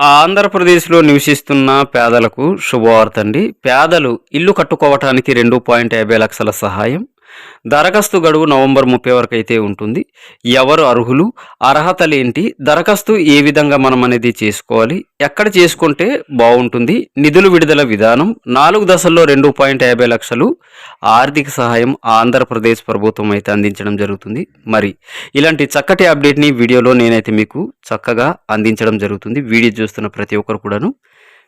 ఆంధ్రప్రదేశ్లో నివసిస్తున్న పేదలకు శుభవార్త అండి. పేదలు ఇల్లు కట్టుకోవటానికి రెండు పాయింట్ యాభై లక్షల సహాయం దరఖాస్తు గడువు నవంబర్ ముప్పై వరకు అయితే ఉంటుంది. ఎవరు అర్హులు? అర్హతలు ఏంటి దరఖాస్తు ఏ విధంగా మనం అనేది చేసుకోవాలి? ఎక్కడ చేసుకుంటే బాగుంటుంది? నిధులు విడుదల విధానం నాలుగు దశల్లో రెండు పాయింట్ యాభై లక్షలు ఆర్థిక సహాయం ఆంధ్రప్రదేశ్ ప్రభుత్వం అయితే అందించడం జరుగుతుంది. మరి ఇలాంటి చక్కటి అప్డేట్ని వీడియోలో నేనైతే మీకు చక్కగా అందించడం జరుగుతుంది. వీడియో చూస్తున్న ప్రతి ఒక్కరు కూడాను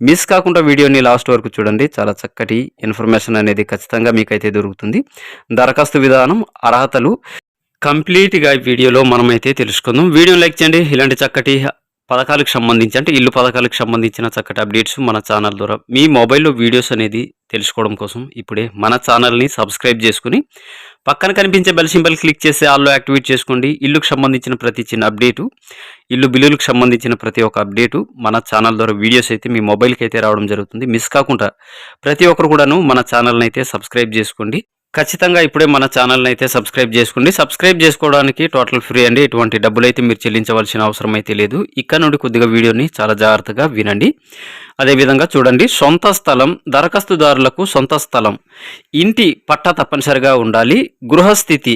మిస్ కాకుండా వీడియోని లాస్ట్ వరకు చూడండి. చాలా చక్కటి ఇన్ఫర్మేషన్ అనేది ఖచ్చితంగా మీకైతే దొరుకుతుంది. దరఖాస్తు విధానం అర్హతలు కంప్లీట్గా వీడియోలో మనమైతే తెలుసుకుందాం. వీడియో లైక్ చేయండి. ఇలాంటి చక్కటి పథకాలకు సంబంధించి అంటే ఇల్లు పథకాలకు సంబంధించిన చక్కటి అప్డేట్స్ మన ఛానల్ ద్వారా మీ మొబైల్లో వీడియోస్ అనేది తెలుసుకోవడం కోసం ఇప్పుడే మన ఛానల్ని సబ్స్క్రైబ్ చేసుకుని పక్కన కనిపించే బెల్ సింబల్ క్లిక్ చేసి ఆల్లో యాక్టివేట్ చేసుకోండి. ఇల్లుకు సంబంధించిన ప్రతి చిన్న అప్డేటు ఇల్లు బిల్లులకు సంబంధించిన ప్రతి ఒక్క అప్డేటు మన ఛానల్ ద్వారా వీడియోస్ అయితే మీ మొబైల్కి అయితే రావడం జరుగుతుంది. మిస్ కాకుండా ప్రతి ఒక్కరు కూడాను మన ఛానల్ని అయితే సబ్స్క్రైబ్ చేసుకోండి. ఖచ్చితంగా ఇప్పుడే మన ఛానల్ని అయితే సబ్స్క్రైబ్ చేసుకోండి. సబ్స్క్రైబ్ చేసుకోవడానికి టోటల్ ఫ్రీ అండి. ఎటువంటి డబ్బులు అయితే మీరు చెల్లించవలసిన అవసరం అయితే లేదు. ఇక్కడ నుండి కొద్దిగా వీడియోని చాలా జాగ్రత్తగా వినండి. అదేవిధంగా చూడండి సొంత స్థలం దరఖాస్తుదారులకు సొంత స్థలం. ఇంటి పట్టా తప్పనిసరిగా ఉండాలి గృహస్థితి.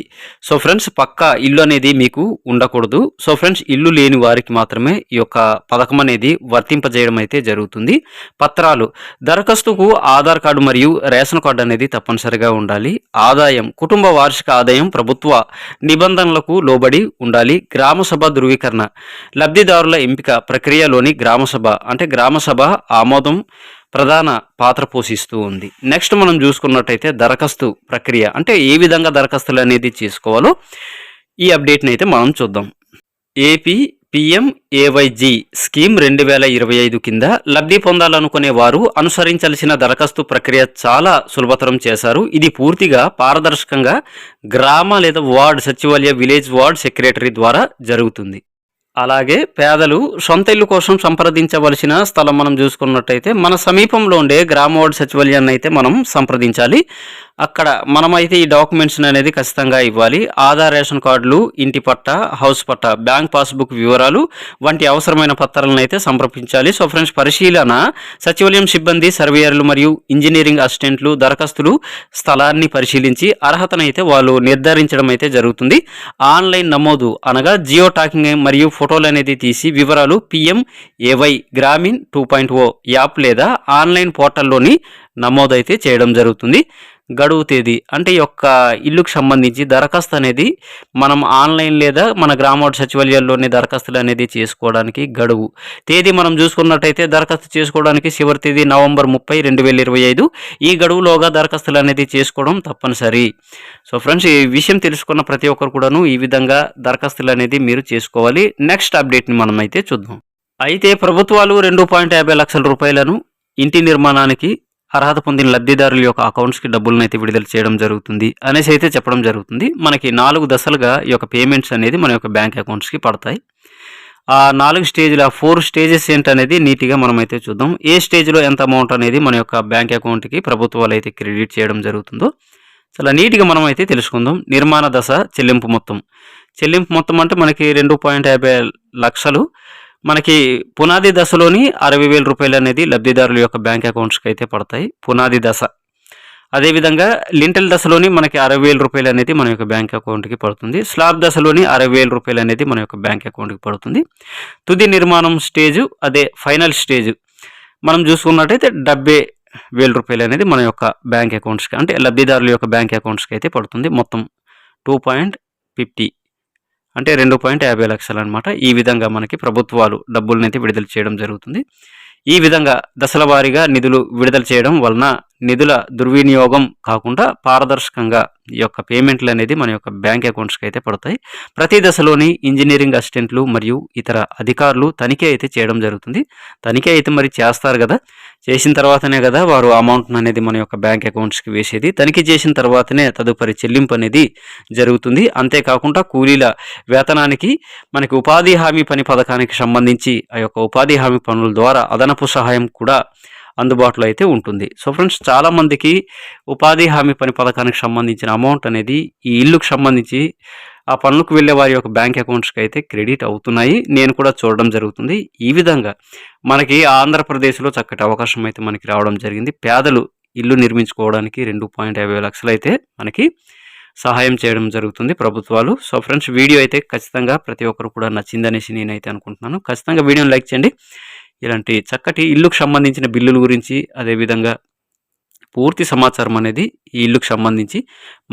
సో ఫ్రెండ్స్ పక్కా ఇల్లు అనేది మీకు ఉండకూడదు. సో ఫ్రెండ్స్ ఇల్లు లేని వారికి మాత్రమే ఈ యొక్క పథకం అనేది వర్తింపజేయడం అయితే జరుగుతుంది. పత్రాలు. దరఖాస్తుకు ఆధార్ కార్డు మరియు రేషన్ కార్డు అనేది తప్పనిసరిగా ఉండాలి. ఆదాయం. కుటుంబ వార్షిక ఆదాయం ప్రభుత్వ నిబంధనలకు లోబడి ఉండాలి. గ్రామ సభ ధృవీకరణ. లబ్ధిదారుల ఎంపిక ప్రక్రియలోని గ్రామసభ అంటే గ్రామసభ ఆమోదం ప్రధాన పాత్ర పోషిస్తూ ఉంది. నెక్స్ట్ మనం చూసుకున్నట్టయితే దరఖాస్తు ప్రక్రియ. అంటే ఏ విధంగా దరఖాస్తులు అనేది చేసుకోవాలో ఈ అప్డేట్ని అయితే మనం చూద్దాం. ఏపీ పిఎం ఏవైజీ స్కీమ్ రెండు వేల ఇరవై ఐదు కింద లబ్ధి పొందాలనుకునే వారు అనుసరించాల్సిన దరఖాస్తు ప్రక్రియ చాలా సులభతరం చేశారు. ఇది పూర్తిగా పారదర్శకంగా గ్రామ లేదా వార్డ్ సచివాలయ విలేజ్ వార్డ్ సెక్రటరీ ద్వారా జరుగుతుంది. అలాగే పేదలు సొంత ఇల్లు కోసం సంప్రదించవలసిన స్థలం మనం చూసుకున్నట్టయితే మన సమీపంలో ఉండే గ్రామ వార్డు సచివాలయాన్ని అయితే మనం సంప్రదించాలి. అక్కడ మనమైతే ఈ డాక్యుమెంట్స్ అనేది ఖచ్చితంగా ఇవ్వాలి. ఆధార్ రేషన్ కార్డులు ఇంటి పట్ట హౌస్ పట్ట బ్యాంక్ పాస్బుక్ వివరాలు వంటి అవసరమైన పత్రాలను అయితే సంప్రదించాలి. సో ఫ్రెండ్స్ పరిశీలన సచివాలయం సిబ్బంది సర్వేయర్లు మరియు ఇంజనీరింగ్ అసిస్టెంట్లు దరఖాస్తులు స్థలాన్ని పరిశీలించి అర్హతను అయితే వాళ్ళు నిర్ధారించడం అయితే జరుగుతుంది. ఆన్లైన్ నమోదు అనగా జియో టాకింగ్ మరియు ఫోటోలు అనేది తీసి వివరాలు PM AY Gramin two point O app లేదా ఆన్లైన్ పోర్టల్లోని నమోదైతే చేయడం జరుగుతుంది. గడువు తేదీ అంటే ఈ యొక్క ఇల్లుకు సంబంధించి దరఖాస్తు అనేది మనం ఆన్లైన్ లేదా మన గ్రామోడ్ సచివాలయాల్లోని దరఖాస్తులు అనేది చేసుకోవడానికి గడువు. తేదీ మనం చూసుకున్నట్టయితే దరఖాస్తు చేసుకోవడానికి చివరి తేదీ నవంబర్ ముప్పై రెండు వేల ఇరవై ఐదు. ఈ గడువులోగా దరఖాస్తులు అనేది చేసుకోవడం తప్పనిసరి. సో ఫ్రెండ్స్ ఈ విషయం తెలుసుకున్న ప్రతి ఒక్కరు కూడాను ఈ విధంగా దరఖాస్తులు అనేది మీరు చేసుకోవాలి. నెక్స్ట్ అప్డేట్ని మనం అయితే చూద్దాం. అయితే ప్రభుత్వాలు రెండు పాయింట్ యాభై లక్షల రూపాయలను ఇంటి నిర్మాణానికి అర్హత పొందిన లబ్ధిదారుల యొక్క అకౌంట్స్కి డబ్బులను అయితే విడుదల చేయడం జరుగుతుంది అనేసి అయితే చెప్పడం జరుగుతుంది. మనకి నాలుగు దశలుగా ఈ యొక్క పేమెంట్స్ అనేది మన యొక్క బ్యాంక్ అకౌంట్స్కి పడతాయి. ఆ నాలుగు స్టేజ్లు ఆ ఫోర్ స్టేజెస్ ఏంటనేది నీట్గా మనం అయితే చూద్దాం. ఏ స్టేజ్లో ఎంత అమౌంట్ అనేది మన యొక్క బ్యాంక్ అకౌంట్కి ప్రభుత్వాలు అయితే క్రెడిట్ చేయడం జరుగుతుందో చాలా నీట్గా మనం అయితే తెలుసుకుందాం. నిర్మాణ దశ చెల్లింపు మొత్తం. చెల్లింపు మొత్తం అంటే మనకి రెండు పాయింట్ యాభై లక్షలు. మనకి పునాది దశలోని అరవై వేల రూపాయలు అనేది లబ్ధిదారుల యొక్క బ్యాంక్ అకౌంట్స్కి అయితే పడతాయి. పునాది దశ. అదేవిధంగా లింటల్ దశలోని మనకి అరవై వేల రూపాయలు అనేది మన యొక్క బ్యాంక్ అకౌంట్కి పడుతుంది. స్లాబ్ దశలోని అరవై వేల రూపాయలు అనేది మన యొక్క బ్యాంక్ అకౌంట్కి పడుతుంది. తుది నిర్మాణం స్టేజు అదే ఫైనల్ స్టేజ్. మనం చూసుకున్నట్టయితే డెబ్బై వేల రూపాయలు అనేది మన యొక్క బ్యాంక్ అకౌంట్స్కి అంటే లబ్ధిదారుల యొక్క బ్యాంక్ అకౌంట్స్కి అయితే పడుతుంది. మొత్తం టూ పాయింట్ ఫిఫ్టీ. అంటే రెండు పాయింట్ యాభై లక్షలు అనమాట ఈ విధంగా మనకి ప్రభుత్వాలు డబ్బులనైతే అయితే విడుదల చేయడం జరుగుతుంది. ఈ విధంగా దశల వారీగా నిధులు విడుదల చేయడం వలన నిధుల దుర్వినియోగం కాకుండా పారదర్శకంగా ఈ యొక్క పేమెంట్లు అనేది మన యొక్క బ్యాంక్ అకౌంట్స్కి అయితే పడతాయి. ప్రతి దశలోని ఇంజనీరింగ్ అసిస్టెంట్లు మరియు ఇతర అధికారులు తనిఖీ అయితే చేయడం జరుగుతుంది. తనిఖీ అయితే మరి చేస్తారు కదా. చేసిన తర్వాతనే కదా వారు అమౌంట్ అనేది మన యొక్క బ్యాంక్ అకౌంట్స్కి వేసేది. తనిఖీ చేసిన తర్వాతనే తదుపరి చెల్లింపు అనేది జరుగుతుంది. అంతేకాకుండా కూలీల వేతనానికి మనకి ఉపాధి హామీ పని పథకానికి సంబంధించి ఆ యొక్క ఉపాధి హామీ పనుల ద్వారా అదనపు సహాయం కూడా అందుబాటులో అయితే ఉంటుంది. సో ఫ్రెండ్స్ చాలామందికి ఉపాధి హామీ పని పథకానికి సంబంధించిన అమౌంట్ అనేది ఈ ఇల్లుకు సంబంధించి ఆ పన్నుకు వెళ్ళే వారి యొక్క బ్యాంక్ అకౌంట్స్కి అయితే క్రెడిట్ అవుతున్నాయి. నేను కూడా చూడడం జరుగుతుంది. ఈ విధంగా మనకి ఆంధ్రప్రదేశ్లో చక్కటి అవకాశం అయితే మనకి రావడం జరిగింది. పేదలు ఇల్లు నిర్మించుకోవడానికి రెండు పాయింట్ యాభై లక్షలు అయితే మనకి సహాయం చేయడం జరుగుతుంది ప్రభుత్వాలు. సో ఫ్రెండ్స్ వీడియో అయితే ఖచ్చితంగా ప్రతి ఒక్కరు కూడా నచ్చిందనేసి నేనైతే అనుకుంటున్నాను. ఖచ్చితంగా వీడియోని లైక్ చేయండి. ఇలాంటి చక్కటి ఇల్లుకు సంబంధించిన బిల్లుల గురించి అదేవిధంగా పూర్తి సమాచారం అనేది ఈ ఇల్లుకు సంబంధించి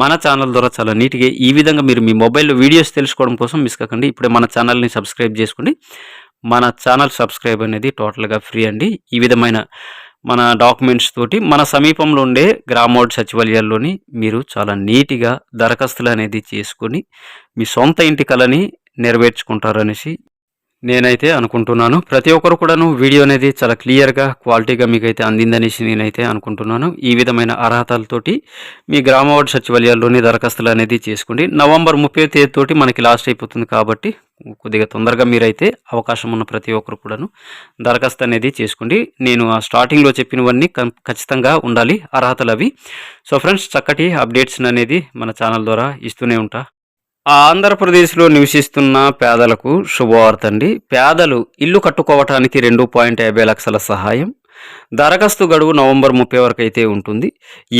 మన ఛానల్ ద్వారా చాలా నీట్గా ఈ విధంగా మీరు మీ మొబైల్లో వీడియోస్ తెలుసుకోవడం కోసం మిస్ కాకండి. ఇప్పుడే మన ఛానల్ని సబ్స్క్రైబ్ చేసుకోండి. మన ఛానల్ సబ్స్క్రైబ్ అనేది టోటల్గా ఫ్రీ అండి. ఈ విధమైన మన డాక్యుమెంట్స్ తోటి మన సమీపంలో ఉండే గ్రామోడ్ సచివాలయాల్లోని మీరు చాలా నీట్గా దరఖాస్తులు అనేది చేసుకొని మీ సొంత ఇంటి కలని నెరవేర్చుకుంటారనేసి నేనైతే అనుకుంటున్నాను. ప్రతి ఒక్కరు కూడాను వీడియో అనేది చాలా క్లియర్గా క్వాలిటీగా మీకైతే అందిందనేసి నేనైతే అనుకుంటున్నాను. ఈ విధమైన అర్హతలతోటి మీ గ్రామవార్డు సచివాలయాల్లోని దరఖాస్తులు అనేది చేసుకోండి. నవంబర్ ముప్పై తేదీ తోటి మనకి లాస్ట్ అయిపోతుంది కాబట్టి కొద్దిగా తొందరగా మీరైతే అవకాశం ఉన్న ప్రతి ఒక్కరు కూడాను దరఖాస్తు అనేది చేసుకోండి. నేను ఆ స్టార్టింగ్లో చెప్పినవన్నీ ఖచ్చితంగా ఉండాలి. అర్హతలు అవి. సో ఫ్రెండ్స్ చక్కటి అప్డేట్స్ అనేది మన ఛానల్ ద్వారా ఇస్తూనే ఉంటా. ఆంధ్రప్రదేశ్లో నివసిస్తున్న పేదలకు శుభవార్త అండి. పేదలు ఇల్లు కట్టుకోవటానికి రెండు పాయింట్ యాభై లక్షల సహాయం దరఖాస్తు గడువు నవంబర్ ముప్పై వరకు అయితే ఉంటుంది.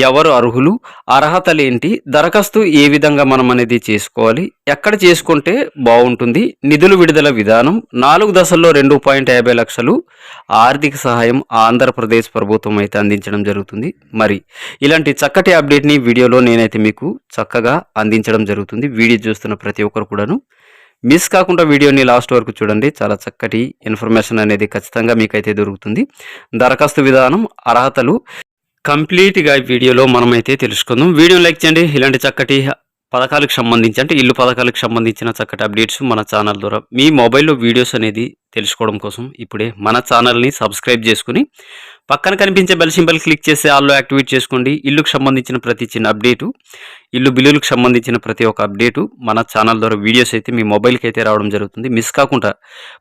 ఎవరు అర్హులు? అర్హతలేంటి దరఖాస్తు ఏ విధంగా మనం అనేది చేసుకోవాలి? ఎక్కడ చేసుకుంటే బాగుంటుంది? నిధులు విడుదల విధానం నాలుగు దశల్లో రెండు పాయింట్ యాభై లక్షలు ఆర్థిక సహాయం ఆంధ్రప్రదేశ్ ప్రభుత్వం అయితే అందించడం జరుగుతుంది. మరి ఇలాంటి చక్కటి అప్డేట్ని వీడియోలో నేనైతే మీకు చక్కగా అందించడం జరుగుతుంది. వీడియో చూస్తున్న ప్రతి ఒక్కరు కూడాను మిస్ కాకుండా వీడియోని లాస్ట్ వరకు చూడండి. చాలా చక్కటి ఇన్ఫర్మేషన్ అనేది ఖచ్చితంగా మీకైతే దొరుకుతుంది. దరఖాస్తు విధానం అర్హతలు కంప్లీట్గా వీడియోలో మనమైతే తెలుసుకుందాం. వీడియో లైక్ చేయండి. ఇలాంటి చక్కటి పథకాలకు సంబంధించి అంటే ఇల్లు పథకాలకు సంబంధించిన చక్కటి అప్డేట్స్ మన ఛానల్ ద్వారా మీ మొబైల్లో వీడియోస్ అనేది తెలుసుకోవడం కోసం ఇప్పుడే మన ఛానల్ని సబ్స్క్రైబ్ చేసుకుని పక్కన కనిపించే బెల్ సింబల్ క్లిక్ చేసి ఆల్లో యాక్టివేట్ చేసుకోండి. ఇల్లుకు సంబంధించిన ప్రతి చిన్న అప్డేటు ఇల్లు బిల్లులకు సంబంధించిన ప్రతి ఒక్క అప్డేటు మన ఛానల్ ద్వారా వీడియోస్ అయితే మీ మొబైల్కి అయితే రావడం జరుగుతుంది. మిస్ కాకుండా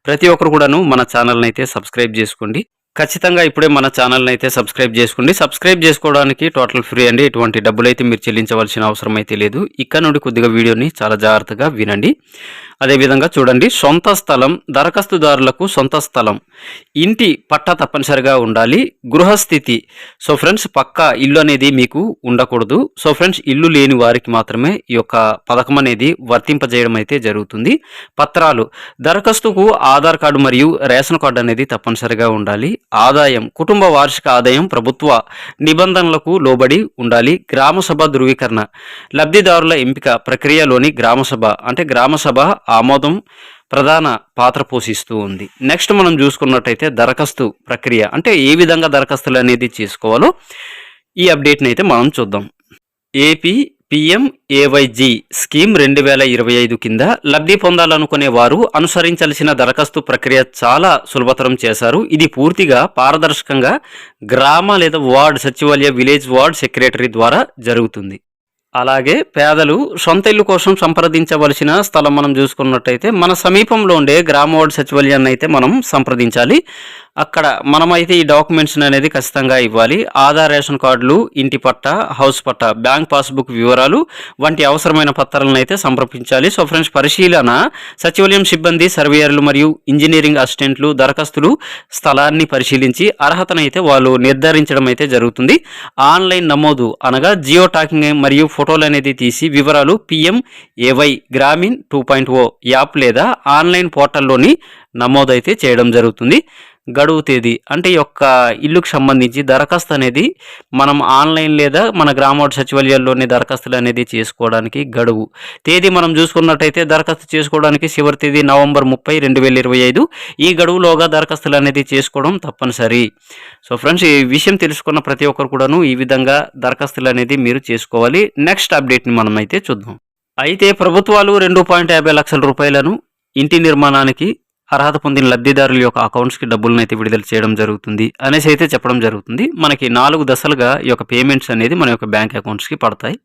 ప్రతి ఒక్కరు కూడాను మన ఛానల్ని అయితే సబ్స్క్రైబ్ చేసుకోండి. ఖచ్చితంగా ఇప్పుడే మన ఛానల్ని అయితే సబ్స్క్రైబ్ చేసుకోండి. సబ్స్క్రైబ్ చేసుకోవడానికి టోటల్ ఫ్రీ అండి. ఎటువంటి డబ్బులు అయితే మీరు చెల్లించవలసిన అవసరం అయితే లేదు. ఇక్కడ నుండి కొద్దిగా వీడియోని చాలా జాగ్రత్తగా వినండి. అదేవిధంగా చూడండి సొంత స్థలం దరఖాస్తుదారులకు సొంత స్థలం ఇంటి పట్టా తప్పనిసరిగా ఉండాలి. గృహస్థితి సో ఫ్రెండ్స్ పక్కా ఇల్లు అనేది మీకు ఉండకూడదు. సో ఫ్రెండ్స్ ఇల్లు లేని వారికి మాత్రమే ఈ యొక్క పథకం అనేది వర్తింపజేయడం అయితే జరుగుతుంది. పత్రాలు. దరఖాస్తుకు ఆధార్ కార్డు మరియు రేషన్ కార్డు అనేది తప్పనిసరిగా ఉండాలి. ఆదాయం కుటుంబ వార్షిక ఆదాయం ప్రభుత్వ నిబంధనలకు లోబడి ఉండాలి. గ్రామసభ ధృవీకరణ. లబ్ధిదారుల ఎంపిక ప్రక్రియలోని గ్రామసభ అంటే గ్రామసభ ఆమోదం ప్రధాన పాత్ర పోషిస్తూ ఉంది. నెక్స్ట్ మనం చూసుకున్నట్టయితే దరఖాస్తు ప్రక్రియ. అంటే ఏ విధంగా దరఖాస్తులు అనేది చేసుకోవాలో ఈ అప్డేట్ని అయితే మనం చూద్దాం. ఏపీ పిఎంఏవైజీ స్కీమ్ రెండు వేల ఇరవై ఐదు కింద లబ్ధి పొందాలనుకునే వారు అనుసరించాల్సిన దరఖాస్తు ప్రక్రియ చాలా సులభతరం చేశారు. ఇది పూర్తిగా పారదర్శకంగా గ్రామ లేదా వార్డ్ సచివాలయ విలేజ్ వార్డ్ సెక్రటరీ ద్వారా జరుగుతుంది. అలాగే పేదలు సొంత ఇల్లు కోసం సంప్రదించవలసిన స్థలం మనం చూసుకున్నట్టయితే మన సమీపంలో ఉండే గ్రామ వార్డు సచివాలయాన్ని అయితే మనం సంప్రదించాలి. అక్కడ మనమైతే ఈ డాక్యుమెంట్స్ అనేది ఖచ్చితంగా ఇవ్వాలి. ఆధార్ రేషన్ కార్డులు ఇంటి పట్టా హౌస్ పట్టా బ్యాంక్ పాస్బుక్ వివరాలు వంటి అవసరమైన పత్రాలను అయితే సంప్రదించాలి. సో ఫ్రెండ్స్ పరిశీలన సచివాలయం సిబ్బంది సర్వేయర్లు మరియు ఇంజనీరింగ్ అసిస్టెంట్లు దరఖాస్తులు స్థలాన్ని పరిశీలించి అర్హతను అయితే వాళ్ళు నిర్ధారించడం అయితే జరుగుతుంది. ఆన్లైన్ నమోదు అనగా జియో టాకింగ్ మరియు ఫోటోలు అనేది తీసి వివరాలు PM AY Gramin two point O app లేదా ఆన్లైన్ పోర్టల్లోని నమోదైతే చేయడం జరుగుతుంది. గడువు తేదీ అంటే ఈ యొక్క ఇల్లుకు సంబంధించి దరఖాస్తు అనేది మనం ఆన్లైన్ లేదా మన గ్రామోడ్ సచివాలయాల్లోని దరఖాస్తులు అనేది చేసుకోవడానికి గడువు. తేదీ మనం చూసుకున్నట్టయితే దరఖాస్తు చేసుకోవడానికి చివరి తేదీ నవంబర్ ముప్పై రెండు వేల ఇరవై ఐదు. ఈ గడువులోగా దరఖాస్తులు అనేది చేసుకోవడం తప్పనిసరి. సో ఫ్రెండ్స్ ఈ విషయం తెలుసుకున్న ప్రతి ఒక్కరు కూడాను ఈ విధంగా దరఖాస్తులు అనేది మీరు చేసుకోవాలి. నెక్స్ట్ అప్డేట్ని మనం అయితే చూద్దాం. అయితే ప్రభుత్వాలు రెండు పాయింట్ యాభై లక్షల రూపాయలను ఇంటి నిర్మాణానికి అర్హత పొందిన లబ్ధిదారుల యొక్క అకౌంట్స్కి డబ్బులను అయితే విడుదల చేయడం జరుగుతుంది. అనేసి అయితే చెప్పడం జరుగుతుంది. మనకి నాలుగు దశలుగా ఈ యొక్క పేమెంట్స్ అనేది మన యొక్క బ్యాంక్ అకౌంట్స్కి పడతాయి.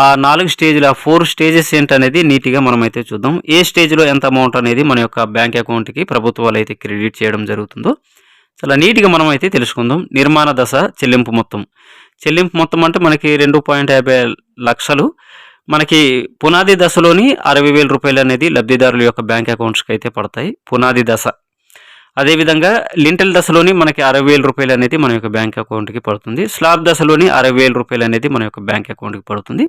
ఆ నాలుగు స్టేజ్ల ఫోర్ స్టేజెస్ ఏంటనేది నీట్గా మనం అయితే చూద్దాం. ఏ స్టేజ్లో ఎంత అమౌంట్ అనేది మన యొక్క బ్యాంక్ అకౌంట్కి ప్రభుత్వాలు అయితే క్రెడిట్ చేయడం జరుగుతుందో. చాలా నీట్గా మనం అయితే తెలుసుకుందాం. నిర్మాణ దశ చెల్లింపు మొత్తం. చెల్లింపు మొత్తం అంటే మనకి రెండు పాయింట్ యాభై లక్షలు. మనకి పునాది దశలోని అరవై వేల రూపాయలు అనేది లబ్ధిదారుల యొక్క బ్యాంక్ అకౌంట్స్కి అయితే పడతాయి. పునాది దశ. అదేవిధంగా లింటల్ దశలోని మనకి అరవై వేల రూపాయలు అనేది మన యొక్క బ్యాంక్ అకౌంట్కి పడుతుంది. స్లాబ్ దశలోని అరవై వేల రూపాయలు అనేది మన యొక్క బ్యాంక్ అకౌంట్కి పడుతుంది.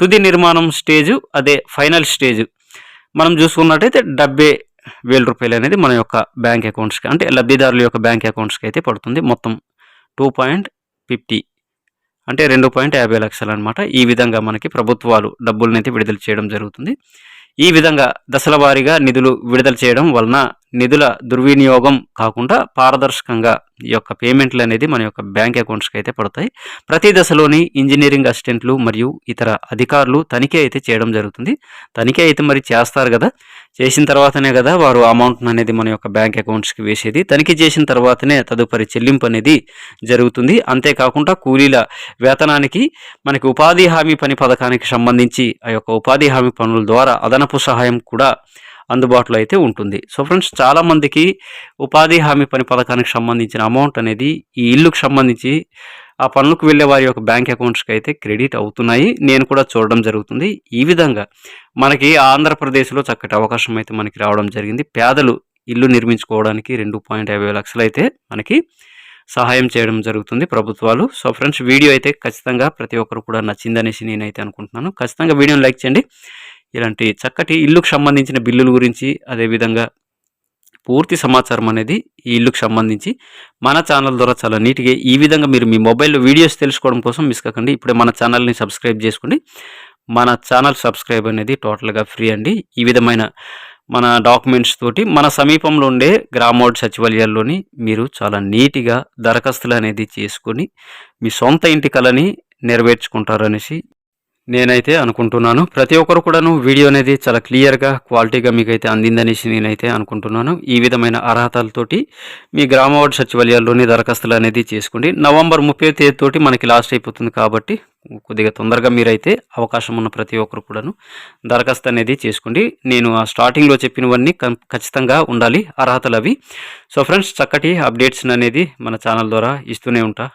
తుది నిర్మాణం స్టేజు అదే ఫైనల్ స్టేజ్. మనం చూసుకున్నట్టయితే డెబ్బై వేల రూపాయలు అనేది మన యొక్క బ్యాంక్ అకౌంట్స్కి అంటే లబ్ధిదారుల యొక్క బ్యాంక్ అకౌంట్స్కి అయితే పడుతుంది. మొత్తం టూ పాయింట్ ఫిఫ్టీ. అంటే రెండు పాయింట్ యాభై లక్షలు అనమాట ఈ విధంగా మనకి ప్రభుత్వాలు డబ్బులనైతే అయితే విడుదల చేయడం జరుగుతుంది. ఈ విధంగా దశల వారీగా నిధులు విడుదల చేయడం వలన నిధుల దుర్వినియోగం కాకుండా పారదర్శకంగా ఈ యొక్క పేమెంట్లు అనేది మన యొక్క బ్యాంక్ అకౌంట్స్కి అయితే పడతాయి. ప్రతి దశలోని ఇంజనీరింగ్ అసిస్టెంట్లు మరియు ఇతర అధికారులు తనిఖీ అయితే చేయడం జరుగుతుంది. తనిఖీ అయితే మరి చేస్తారు కదా. చేసిన తర్వాతనే కదా వారు అమౌంట్ అనేది మన యొక్క బ్యాంక్ అకౌంట్స్కి వేసేది. తనిఖీ చేసిన తర్వాతనే తదుపరి చెల్లింపు అనేది జరుగుతుంది. అంతేకాకుండా కూలీల వేతనానికి మనకి ఉపాధి హామీ పని పథకానికి సంబంధించి ఆ యొక్క ఉపాధి హామీ పనుల ద్వారా అదనపు సహాయం కూడా అందుబాటులో అయితే ఉంటుంది. సో ఫ్రెండ్స్ చాలామందికి ఉపాధి హామీ పని పథకానికి సంబంధించిన అమౌంట్ అనేది ఈ ఇల్లుకు సంబంధించి ఆ పనులకు వెళ్ళే వారి యొక్క బ్యాంక్ అకౌంట్స్కి అయితే క్రెడిట్ అవుతున్నాయి. నేను కూడా చూడడం జరుగుతుంది. ఈ విధంగా మనకి ఆంధ్రప్రదేశ్లో చక్కటి అవకాశం అయితే మనకి రావడం జరిగింది. పేదలు ఇల్లు నిర్మించుకోవడానికి రెండు పాయింట్ యాభై లక్షలు అయితే మనకి సహాయం చేయడం జరుగుతుంది ప్రభుత్వాలు. సో ఫ్రెండ్స్ వీడియో అయితే ఖచ్చితంగా ప్రతి ఒక్కరు కూడా నచ్చిందనేసి నేనైతే అనుకుంటున్నాను. ఖచ్చితంగా వీడియోని లైక్ చేయండి. ఇలాంటి చక్కటి ఇల్లుకు సంబంధించిన బిల్లుల గురించి అదేవిధంగా పూర్తి సమాచారం అనేది ఈ ఇల్లుకు సంబంధించి మన ఛానల్ ద్వారా చాలా నీట్గా ఈ విధంగా మీరు మీ మొబైల్లో వీడియోస్ తెలుసుకోవడం కోసం మిస్ కాకండి. ఇప్పుడే మన ఛానల్ని సబ్స్క్రైబ్ చేసుకోండి. మన ఛానల్ సబ్స్క్రైబ్ అనేది టోటల్గా ఫ్రీ అండి. ఈ విధమైన మన డాక్యుమెంట్స్ తోటి మన సమీపంలో ఉండే గ్రామోడ్ సచివాలయాల్లోని మీరు చాలా నీట్గా దరఖాస్తులు అనేది చేసుకొని మీ సొంత ఇంటి కళని నెరవేర్చుకుంటారనేసి నేనైతే అనుకుంటున్నాను. ప్రతి ఒక్కరు కూడాను వీడియో అనేది చాలా క్లియర్గా క్వాలిటీగా మీకైతే అందిందనేసి నేనైతే అనుకుంటున్నాను. ఈ విధమైన అర్హతలతోటి మీ గ్రామ వార్డు సచివాలయాల్లోని దరఖాస్తులు అనేది చేసుకోండి. నవంబర్ ముప్పై తేదీతోటి మనకి లాస్ట్ అయిపోతుంది కాబట్టి కొద్దిగా తొందరగా మీరైతే అవకాశం ఉన్న ప్రతి ఒక్కరు కూడాను దరఖాస్తు అనేది చేసుకోండి. నేను ఆ స్టార్టింగ్లో చెప్పినవన్నీ ఖచ్చితంగా ఉండాలి. అర్హతలు అవి. సో ఫ్రెండ్స్ చక్కటి అప్డేట్స్ అనేది మన ఛానల్ ద్వారా ఇస్తూనే ఉంటా.